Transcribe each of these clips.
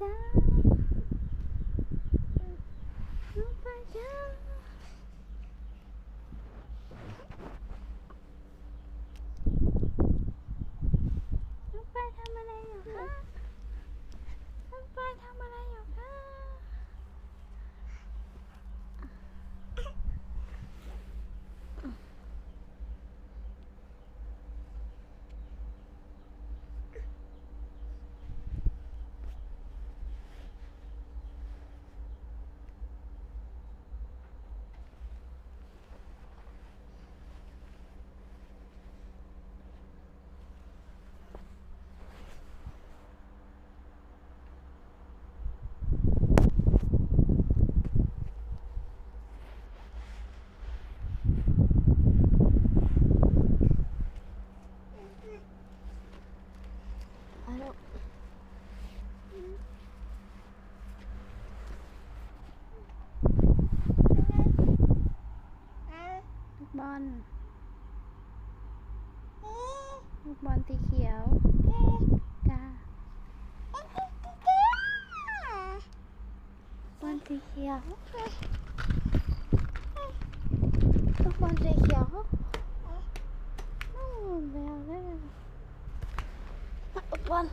จ้าน้องไปจ้าน้องไปทำอะไรอยู่คะน้องไปทำอะไรอยู่คะ ไปลูกลูกบอล ลูกบอลสีเขียวจ้าบอลสีเขียวลูกบอลสีเขียวอืมแววเลยลูกบอล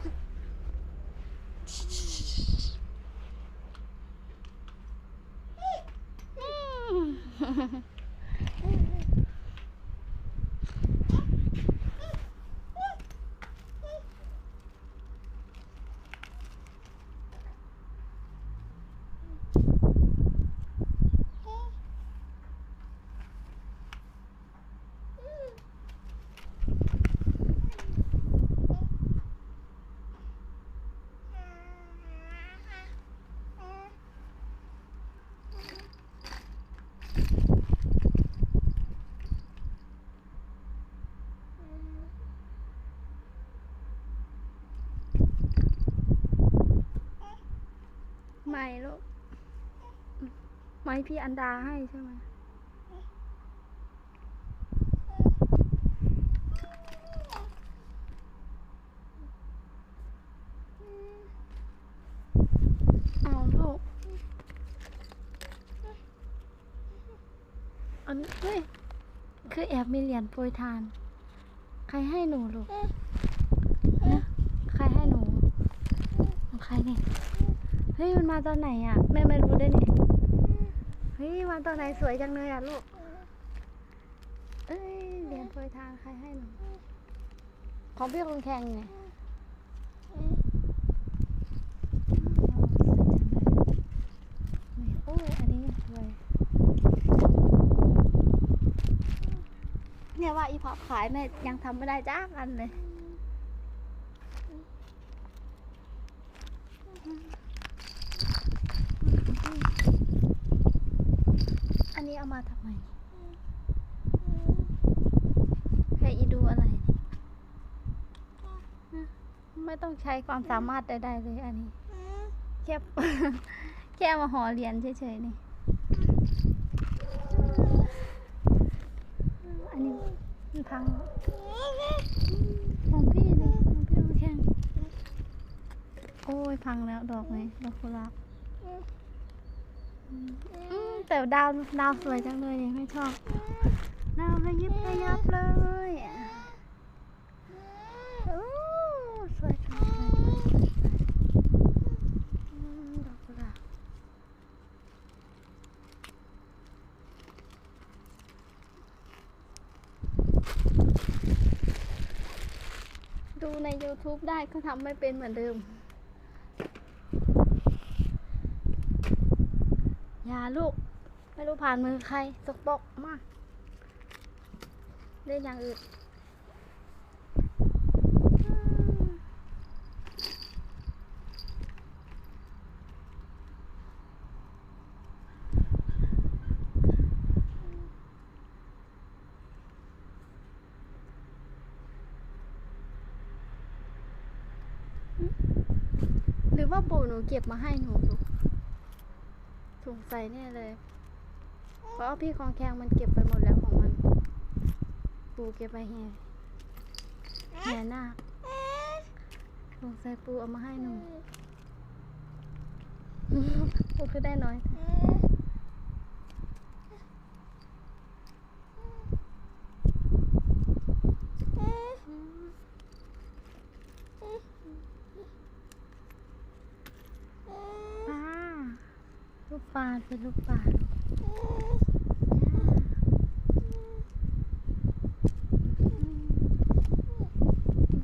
ไม่ลูกไม่พี่อันดาให้ใช่ไหมเอาลูกอันนี้เฮ้ยคือแอบมีเหรียญโปรยทาน ใครให้หนูลูกนะใครให้หนูของใครเนี่ย เฮ้ยมันมาตอนไหนอะแม่ไม่รู้ด้วยเนี่ยเฮ้ยมาตอนไหนสวยจังเลยอะลูก เอ้ยเหรียญโปรยทานใครให้หนูของพี่คงแข่งไงโอ้ยอันนี้สวยเนี่ยว่าอีพับขายแม่ยังทำไม่ได้จ้ากันเลย อันนี้ เอามาทำไมให้อีดูอะไรเนี่ยไม่ต้องใช้ความสามารถใดๆเลยอันนี้ แค่แค่มาห่อเหรียญเฉยๆนี่ อันนี้มันพังของพี่ดิของพี่เอาแข่งโอ้ยพังแล้วดอกไหมดอกกุหลาบ อืมแต่ดาวดาวสวยจังเลยเนี่ยไม่ชอบดาวระยิบระยับเลยโอ้สวยจังเลยดอกกุหลาบดูใน YouTube ได้ก็ทำไม่เป็นเหมือนเดิม อย่า ลูก ไม่รู้ผ่านมือใครสกปรกมาก เล่นอย่างอื่นหรือว่าปู่หนูเก็บมาให้หนูลู สงสัยแน่เลย เพราะพี่ของแขงมันเก็บไปหมดแล้วของมัน ปูเก็บไปแห่แห่หน้าสงสัยปูเอามาให้หนูปูคือได้น้อย ลูกปลาเป็นลูกปลาลูก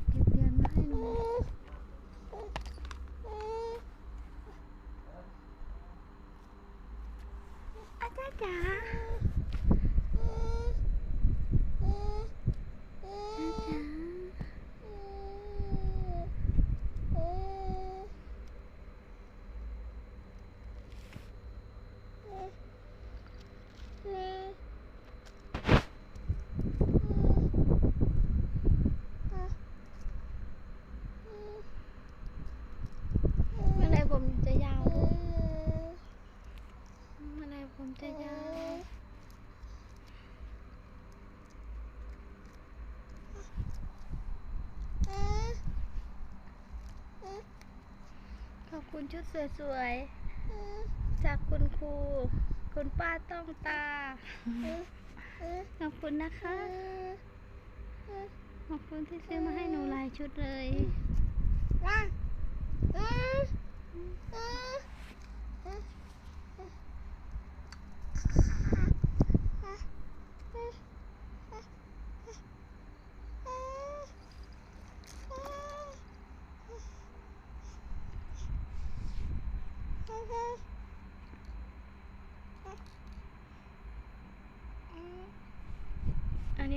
เก็บเหรียญมาให้หนู อาจารย์จ๋าอาจารย์เมื่อไรผมจะยาวลูกเมื่อไรผมจะยาว ขอบ คุณชุดสวยๆ จากคุณครู คุณป้าต้องตา ขอบคุณนะคะ ขอบคุณที่ซื้อมาให้หนูหลายชุดเลย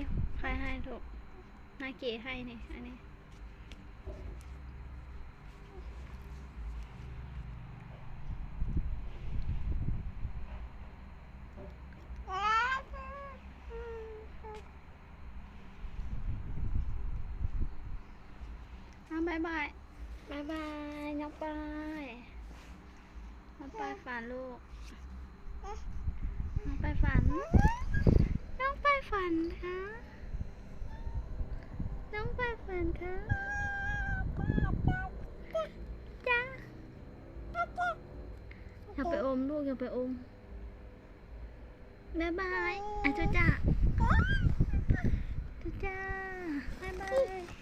นนี้ใครให้ถูกนาเก๋ให้นี่อันนี้อะบายบายบายบายน้องปายน้องปายฝันลูก น้องปายฝัน น้องปาย ฝันคะน้องปายฝันคะจ้าอย่าไปอมลูกอย่าไปอมบายบายอะจ้าจ้าจ้าจ้าบายบาย